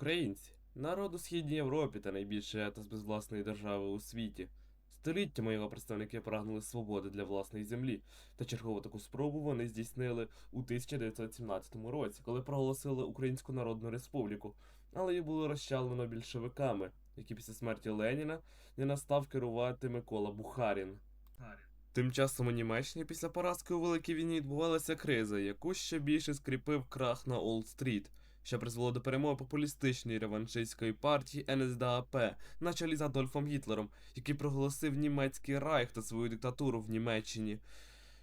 Українці народ у Східній Європі та найбільший етос без власної держави у світі. Століттями його представники прагнули свободи для власної землі, та чергову таку спробу вони здійснили у 1917 році, коли проголосили Українську Народну Республіку, але її було розчавлено більшовиками, які після смерті Леніна не настав керувати Микола Бухарін. Тим часом у Німеччині після поразки у Великій війні відбувалася криза, яку ще більше скріпив крах на Олд-стріт, що призвело до перемоги популістичної реваншистської партії НСДАП на чолі з Адольфом Гітлером, який проголосив німецький райх та свою диктатуру в Німеччині.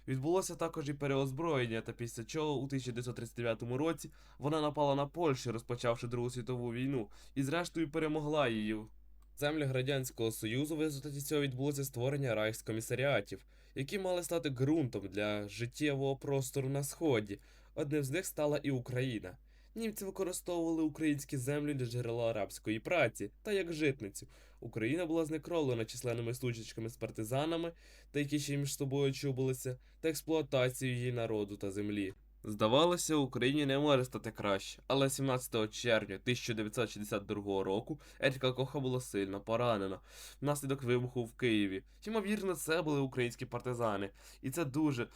Відбулося також і переозброєння, та після чого у 1939 році вона напала на Польщу, розпочавши Другу світову війну, і зрештою перемогла її. В землях Радянського Союзу в результаті цього відбулося створення райхскомісаріатів, які мали стати ґрунтом для життєвого простору на сході. Одним з них стала і Україна. Німці використовували українські землі для джерела арабської праці та як житницю. Україна була знекровлена численними сутичками з партизанами, та які ще між собою чубилися, та експлуатацією її народу та землі. Здавалося, Україні не може стати краще, але 17 червня 1962 року Еріка Коха була сильно поранена внаслідок вибуху в Києві. Ймовірно, це були українські партизани, і це дуже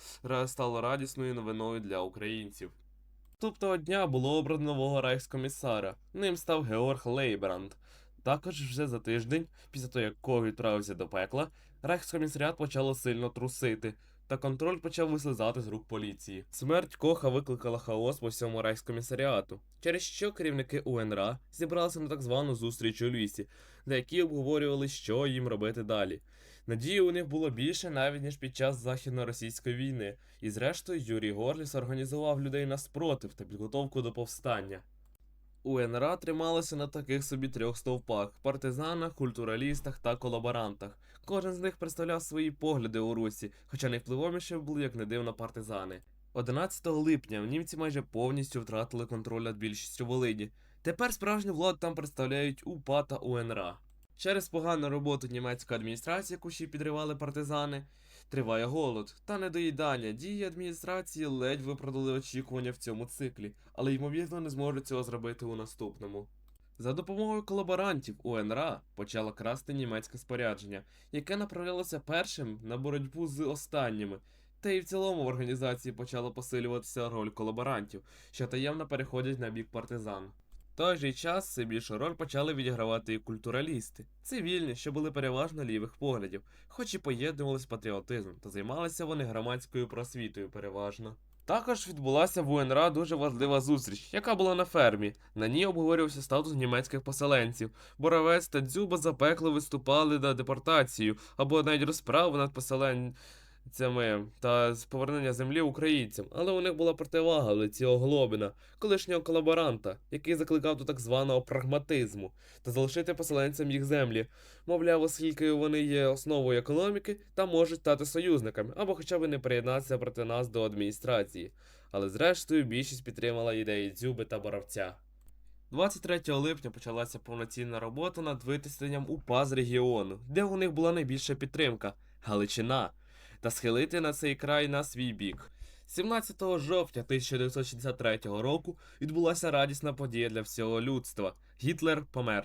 стало радісною новиною для українців. Наступного дня було обрано нового райхскомісара. Ним став Георг Лейбранд. Також вже за тиждень, після того як Кох відправився до пекла, райхскомісаріат почало сильно трусити, та контроль почав вислизати з рук поліції. Смерть Коха викликала хаос по всьому райхскомісаріату, через що керівники УНРА зібралися на так звану зустріч у лісі, на якій обговорювали, що їм робити далі. Надії у них було більше навіть ніж під час західно-російської війни, і зрештою Юрій Горліс організував людей на спротив та підготовку до повстання. УНРА трималося на таких собі трьох стовпах партизанах, культуралістах та колаборантах. Кожен з них представляв свої погляди у Русі, хоча найвпливовіші були, як не дивно, партизани. 11 липня німці майже повністю втратили контроль над більшістю Волині. Тепер справжню владу там представляють УПА та УНРА. Через погану роботу німецької адміністрації, яку ще підривали партизани, триває голод та недоїдання. Дії адміністрації ледь виправдали очікування в цьому циклі, але ймовірно не зможуть цього зробити у наступному. За допомогою колаборантів УНРА почала красти німецьке спорядження, яке направлялося першим на боротьбу з останніми. Та й в цілому в організації почала посилюватися роль колаборантів, що таємно переходять на бік партизан. Той же час все більшу роль почали відігравати і культуралісти, цивільні, що були переважно лівих поглядів, хоч і поєднувалися патріотизмом, та займалися вони громадською просвітою переважно. Також відбулася в УНРА дуже важлива зустріч, яка була на фермі. На ній обговорювався статус німецьких поселенців. Боровець та Дзюба запекло виступали на депортацію або навіть розправу над поселенцями та з повернення землі українцям, але у них була противага в лиці Оглобіна, колишнього колаборанта, який закликав до так званого прагматизму та залишити поселенцям їх землі. Мовляв, оскільки вони є основою економіки та можуть стати союзниками, або хоча б не приєднатися проти нас до адміністрації. Але зрештою більшість підтримала ідеї Дзюби та Боровця. 23 липня почалася повноцінна робота над витисненням УПА з регіону, де у них була найбільша підтримка Галичина, та схилити на цей край на свій бік. 17 жовтня 1963 року відбулася радісна подія для всього людства. Гітлер помер.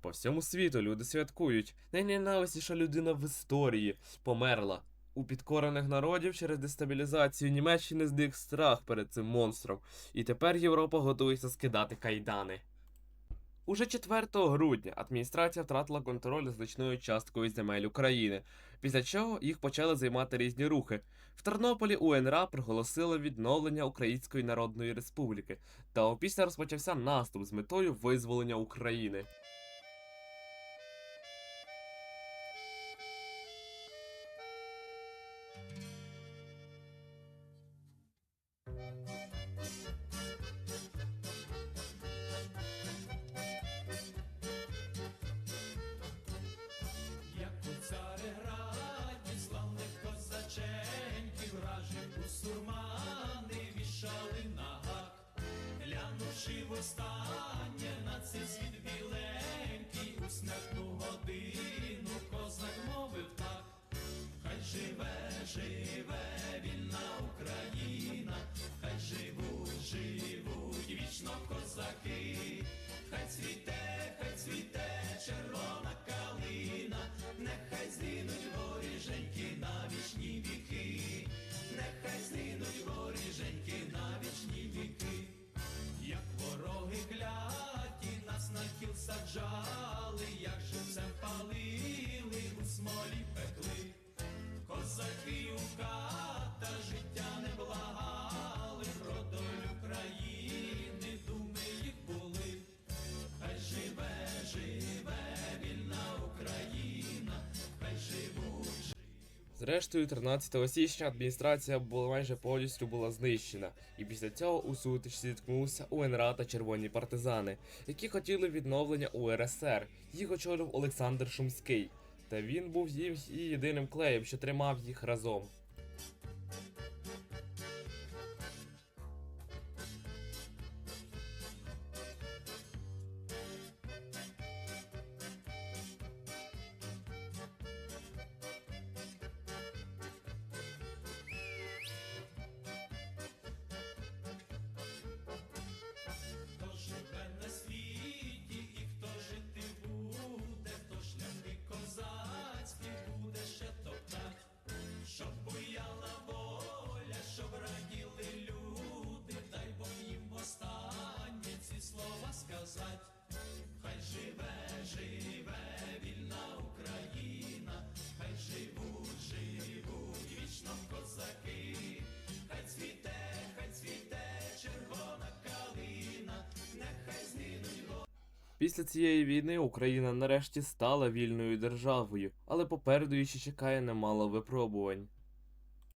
По всьому світу люди святкують. Найненависніша людина в історії померла. У підкорених народів через дестабілізацію Німеччини зник страх перед цим монстром, і тепер Європа готується скидати кайдани. Уже 4 грудня адміністрація втратила контроль значною часткою земель України, після чого їх почали займати різні рухи. В Тернополі УНРА проголосили відновлення Української Народної Республіки, та опісля розпочався наступ з метою визволення України. está. Зрештою, 13 січня адміністрація була майже повністю була знищена, і після цього у сутичці зіткнулися УНРА та червоні партизани, які хотіли відновлення УРСР. Їх очолив Олександр Шумський. Та він був їм і єдиним клеєм, що тримав їх разом. Після цієї війни Україна нарешті стала вільною державою, але попереду її ще чекає немало випробувань.